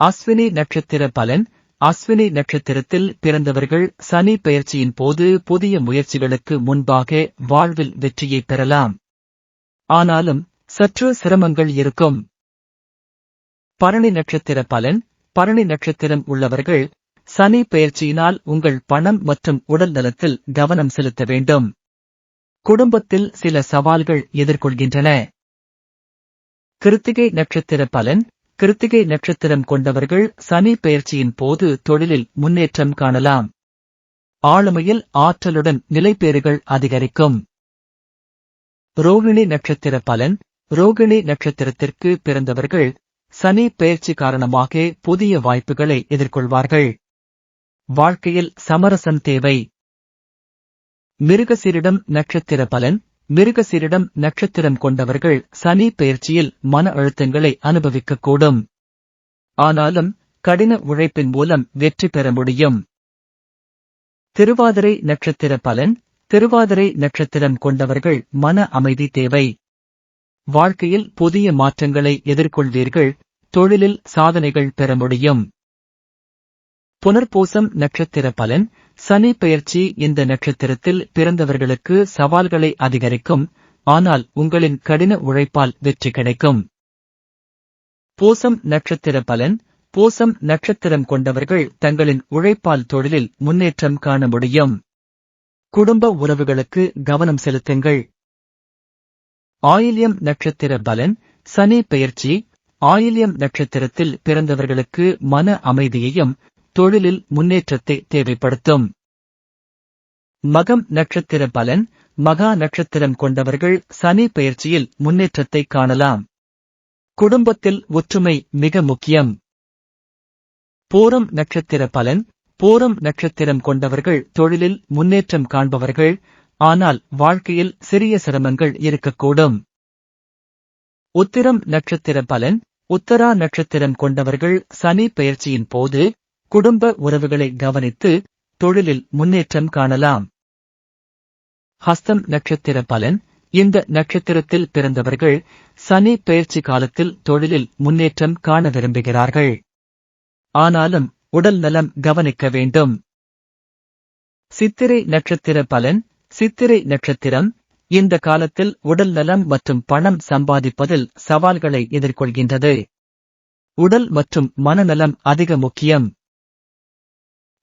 அஸ்வினி நட்சத்திர பலன். அஸ்வினி நட்சத்திரத்தில் பிறந்தவர்கள் சனி பெயர்ச்சியின் போது புதிய முயற்சிகளுக்கு முன்பாக வாழ்வில் வெற்றியை பெறலாம். ஆனாலும் சற்று சிரமங்கள் இருக்கும். பரணி நட்சத்திர பலன். பரணி நட்சத்திரம் உள்ளவர்கள் சனி பெயர்ச்சியினால் உங்கள் பணம் மற்றும் உடல் நலத்தில் கவனம் செலுத்த வேண்டும். குடும்பத்தில் சில சவால்கள் எதிர்கொள்கின்றன. கிருத்திகை நட்சத்திர பலன். கிருத்திகை நட்சத்திரம் கொண்டவர்கள் சனி பயிற்சியின் போது தொழிலில் முன்னேற்றம் காணலாம். ஆளுமையில் ஆற்றலுடன் நிலைப்பேறுகள் அதிகரிக்கும். ரோகிணி நட்சத்திர பலன். ரோகிணி நட்சத்திரத்திற்கு பிறந்தவர்கள் சனி பெயர்ச்சி காரணமாக புதிய வாய்ப்புகளை எதிர்கொள்வார்கள். வாழ்க்கையில் சமரசம் தேவை. மிருகசீரிடம் நட்சத்திர பலன். மிருகசீரிடம் நட்சத்திரம் கொண்டவர்கள் சனி பெயர்ச்சியில் மன அழுத்தங்களை அனுபவிக்கக்கூடும். ஆனாலும் கடின உழைப்பின் மூலம் வெற்றி பெற முடியும். திருவாதிரை நட்சத்திர பலன் திருவாதிரை நட்சத்திரம் கொண்டவர்கள் மன அமைதி தேவை. வாழ்க்கையில் புதிய மாற்றங்களை எதிர்கொள்வீர்கள் தொழிலில் சாதனைகள் பெற முடியும். புனர்பூசம் நட்சத்திர பலன் சனி பெயர்ச்சி இந்த நட்சத்திரத்தில் பிறந்தவர்களுக்கு சவால்களை அதிகரிக்கும் ஆனால் உங்களின் கடின உழைப்பால் வெற்றி கிடைக்கும். பூசம் நட்சத்திர பலன் பூசம் நட்சத்திரம் கொண்டவர்கள் தங்களின் உழைப்பால் தொழிலில் முன்னேற்றம் காண முடியும். குடும்ப உறவுகளுக்கு கவனம் செலுத்துங்கள். ஆயில்யம் நட்சத்திர பலன் சனி பெயர்ச்சி ஆயில்யம் நட்சத்திரத்தில் பிறந்தவர்களுக்கு மன அமைதியையும் தொழிலில் முன்னேற்றத்தை தேவைப்படுத்தும். மகம் நட்சத்திர பலன் மகா நட்சத்திரம் கொண்டவர்கள் சனி பயிற்சியில் முன்னேற்றத்தை காணலாம். குடும்பத்தில் ஒற்றுமை மிக முக்கியம். பூரம் நட்சத்திர பலன் பூரம் நட்சத்திரம் கொண்டவர்கள் தொழிலில் முன்னேற்றம் காண்பவர்கள் ஆனால் வாழ்க்கையில் சிறிய சிரமங்கள் இருக்கக்கூடும். உத்திரம் நட்சத்திர பலன் உத்தரா நட்சத்திரம் கொண்டவர்கள் சனி பெயர்ச்சியின் போது குடும்ப உறவுகளை கவனித்து தொழிலில் முன்னேற்றம் காணலாம். ஹஸ்தம் நட்சத்திர பலன். இந்த நட்சத்திரத்தில் பிறந்தவர்கள் சனி பெயர்ச்சி காலத்தில் தொழிலில் முன்னேற்றம் காண விரும்புகிறார்கள். ஆனாலும் உடல் நலம் கவனிக்க வேண்டும். சித்திரை நட்சத்திர பலன். சித்திரை நட்சத்திரம் இந்த காலத்தில் உடல் நலம் மற்றும் பணம் சம்பாதிப்பதில் சவால்களை எதிர்கொள்கின்றது. உடல் மற்றும் மனநலம் அதிக முக்கியம்.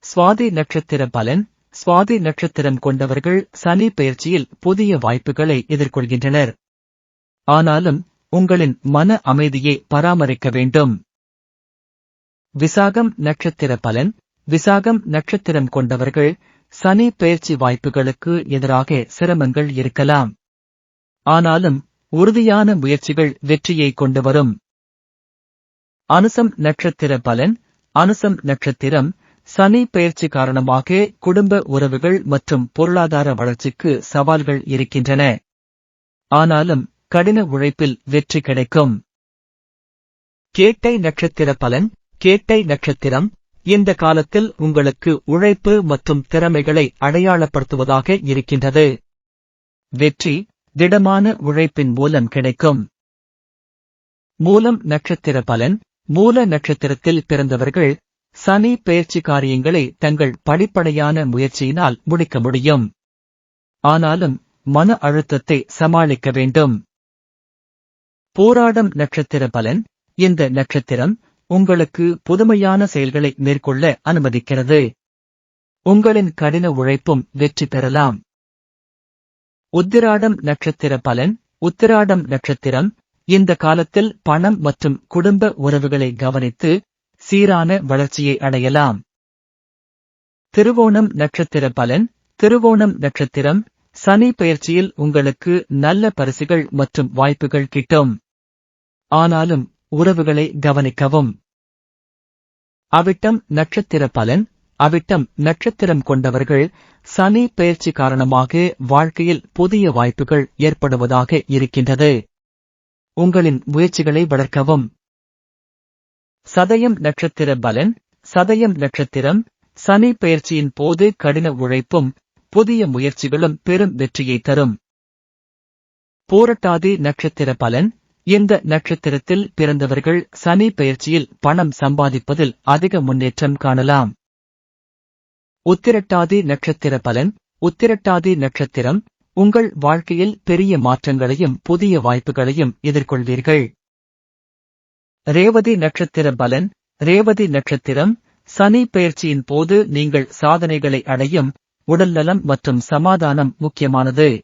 சுவாதி நட்சத்திர பலன் சுவாதி நட்சத்திரம் கொண்டவர்கள் சனி பயிற்சியில் புதிய வாய்ப்புகளை எதிர்கொள்கின்றனர். ஆனாலும் உங்களின் மன அமைதியை பராமரிக்க வேண்டும். விசாகம் நட்சத்திர பலன் விசாகம் நட்சத்திரம் கொண்டவர்கள் சனி பெயர்ச்சி வாய்ப்புகளுக்கு எதிராக சிரமங்கள் இருக்கலாம். ஆனாலும் உறுதியான முயற்சிகள் வெற்றியை கொண்டு வரும். அனுசம் நட்சத்திர பலன் அனுசம் நட்சத்திரம் சனி பெயர்ச்சி காரணமாக குடும்ப உறவுகள் மற்றும் பொருளாதார வளர்ச்சிக்கு சவால்கள் இருக்கின்றன. ஆனாலும் கடின உழைப்பில் வெற்றி கிடைக்கும். கேட்டை நட்சத்திர பலன் கேட்டை நட்சத்திரம் இந்த காலத்தில் உங்களுக்கு உழைப்பு மற்றும் திறமைகளை அடையாளப்படுத்துவதாக இருக்கின்றது. வெற்றி திடமான உழைப்பின் மூலம் கிடைக்கும். மூலம் நட்சத்திர பலன் மூல நட்சத்திரத்தில் பிறந்தவர்கள் சனி பயிற்சி காரியங்களை தங்கள் படிப்படையான முயற்சியினால் முடிக்க முடியும். ஆனாலும் மன அழுத்தத்தை சமாளிக்க வேண்டும். போராடம் நட்சத்திர பலன் இந்த நட்சத்திரம் உங்களுக்கு புதுமையான செயல்களை மேற்கொள்ள அனுமதிக்கிறது. உங்களின் கடின உழைப்பும் வெற்றி பெறலாம். உத்திராடம் நட்சத்திர பலன் உத்திராடம் நட்சத்திரம் இந்த காலத்தில் பணம் மற்றும் குடும்ப உறவுகளை கவனித்து சீரான வளர்ச்சியை அடையலாம். திருவோணம் நட்சத்திர பலன் திருவோணம் நட்சத்திரம் சனி பயிற்சியில் உங்களுக்கு நல்ல பரிசுகள் மற்றும் வாய்ப்புகள் கிட்டும். ஆனாலும் உறவுகளை கவனிக்கவும். அவிட்டம் நட்சத்திர பலன் அவிட்டம் நட்சத்திரம் கொண்டவர்கள் சனி பெயர்ச்சி காரணமாக வாழ்க்கையில் புதிய வாய்ப்புகள் ஏற்படுவதாக இருக்கின்றது. உங்களின் முயற்சிகளை வளர்க்கவும். சதயம் நட்சத்திர பலன் சதயம் நட்சத்திரம் சனி பயிற்சியின் போது கடின உழைப்பும் புதிய முயற்சிகளும் பெரும் வெற்றியை தரும். போரட்டாதி நட்சத்திர பலன் இந்த நட்சத்திரத்தில் பிறந்தவர்கள் சனி பயிற்சியில் பணம் சம்பாதிப்பதில் அதிக முன்னேற்றம் காணலாம். உத்திரட்டாதி நட்சத்திர பலன் உத்திரட்டாதி நட்சத்திரம் உங்கள் வாழ்க்கையில் பெரிய மாற்றங்களையும் புதிய வாய்ப்புகளையும் எதிர்கொள்வீர்கள். ரேவதி நட்சத்திர பலன் ரேவதி நட்சத்திரம் சனி பெயர்ச்சியின் போது நீங்கள் சாதனைகளை அடையும் உடல்நலம் மற்றும் சமாதானம் முக்கியமானது.